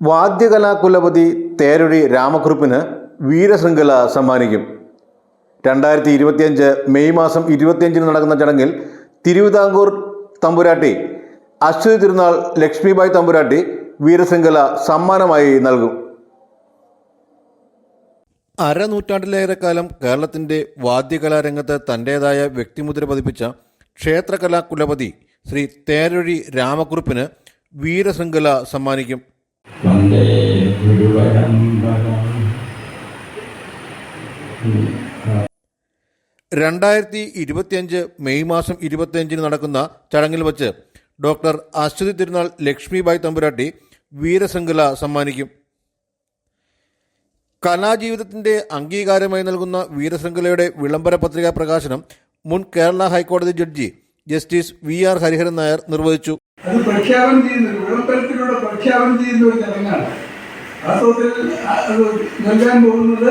വാദ്യകലാകുലപതി തേരൊഴി രാമക്കുറുപ്പിന് വീരശൃംഖല സമ്മാനിക്കും. രണ്ടായിരത്തി ഇരുപത്തിയഞ്ച് മെയ് മാസം ഇരുപത്തിയഞ്ചിന് നടക്കുന്ന ചടങ്ങിൽ തിരുവിതാംകൂർ തമ്പുരാട്ടി അശ്വതി തിരുനാൾ ലക്ഷ്മിബായ് തമ്പുരാട്ടി വീരശൃംഖല സമ്മാനമായി നൽകും. അരനൂറ്റാണ്ടിലേറെ കാലം കേരളത്തിന്റെ വാദ്യകലാരംഗത്ത് തന്റേതായ വ്യക്തിമുദ്ര പതിപ്പിച്ച ക്ഷേത്രകലാ കുലപതി ശ്രീ തേരൊഴി രാമക്കുറുപ്പിന് വീരശൃംഖല സമ്മാനിക്കും. വന്ദേ ഗുരുപരമ്പരാം രണ്ടായിരത്തി ഇരുപത്തിയഞ്ച് മെയ് മാസം ഇരുപത്തിയഞ്ചിന് നടക്കുന്ന ചടങ്ങിൽ വച്ച് ഡോക്ടർ അശ്വതി തിരുനാൾ ലക്ഷ്മിബായ് തമ്പുരാട്ടി വീരശൃംഖല സമ്മാനിക്കും. കലാജീവിതത്തിന്റെ അംഗീകാരമായി നൽകുന്ന വീരശൃംഖലയുടെ വിളംബര പത്രികാ പ്രകാശനം മുൻ കേരള ഹൈക്കോടതി judge justice V R Hariharan Nair നിർവഹിച്ചു. അത് പ്രഖ്യാപനം ചെയ്യുന്ന വിളംബരത്തിലൂടെ പ്രഖ്യാപനം ചെയ്യുന്ന ഒരു ചടങ്ങാണ്. വാസ്തവത്തിൽ അത് നൽകാൻ പോകുന്നത്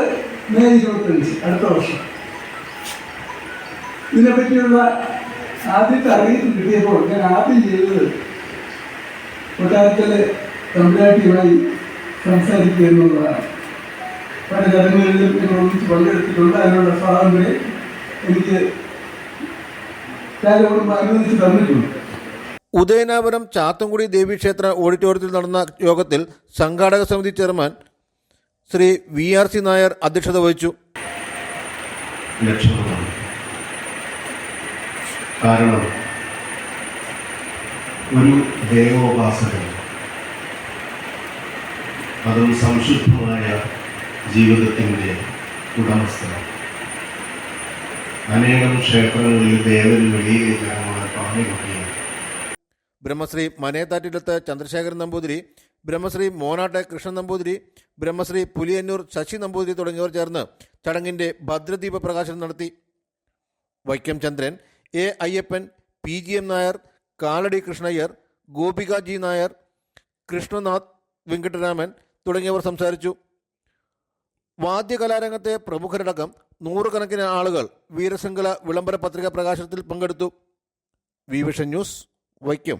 മെയ് ഇരുപത്തഞ്ച് അടുത്ത വർഷം. ഇതിനെപ്പറ്റിയുള്ള ആദ്യത്തെ അറിയിപ്പ് കിട്ടിയപ്പോൾ ഞാൻ ആദ്യം ചെയ്തത് കൊട്ടാരത്തിലെ തമിഴ്നാട്ടിയുമായി സംസാരിക്കുക എന്നുള്ളതാണ് പല ചടങ്ങുകളിലും ഞാൻ ഒന്നിച്ച് പങ്കെടുത്തിട്ടുണ്ട്. അതിനുള്ള സ്വാതന്ത്ര്യം എനിക്ക് കാലം അനുവദിച്ച് തന്നിട്ടുണ്ട്. ഉദയനാപുരം ചാത്തൻകുടി ദേവീക്ഷേത്ര ഓഡിറ്റോറിയത്തിൽ നടന്ന യോഗത്തിൽ സംഘാടക സമിതി chairman Shri V R C Nair അധ്യക്ഷത വഹിച്ചു. കാരണം അതും സംശുദ്ധമായ ജീവിതത്തിന്റെ ഉടമസ്ഥന അനേകം ക്ഷേത്രങ്ങളിൽ ദേവന് വെളിയിലില്ലാതെ പാണി കൊട്ടിയാണ് ബ്രഹ്മശ്രീ മനേതാറ്റിലത്ത് ചന്ദ്രശേഖരൻ നമ്പൂതിരി ബ്രഹ്മശ്രീ മോനാട്ടെ കൃഷ്ണൻ നമ്പൂതിരി ബ്രഹ്മശ്രീ പുലിയന്നൂർ ശശി നമ്പൂതിരി തുടങ്ങിയവർ ചേർന്ന് ചടങ്ങിന്റെ ഭദ്രദീപ പ്രകാശനം നടത്തി. Vaikom Chandran A Ayyappan P G M Nair Kalady Krishnaiyer Gopika G Nair Krishnanath Venkataraman തുടങ്ങിയവർ സംസാരിച്ചു. വാദ്യകലാരംഗത്തെ പ്രമുഖരടക്കം നൂറുകണക്കിന് ആളുകൾ വീരശൃംഖല വിളംബര പത്രിക പ്രകാശനത്തിൽ പങ്കെടുത്തു. V vision news Vaikom.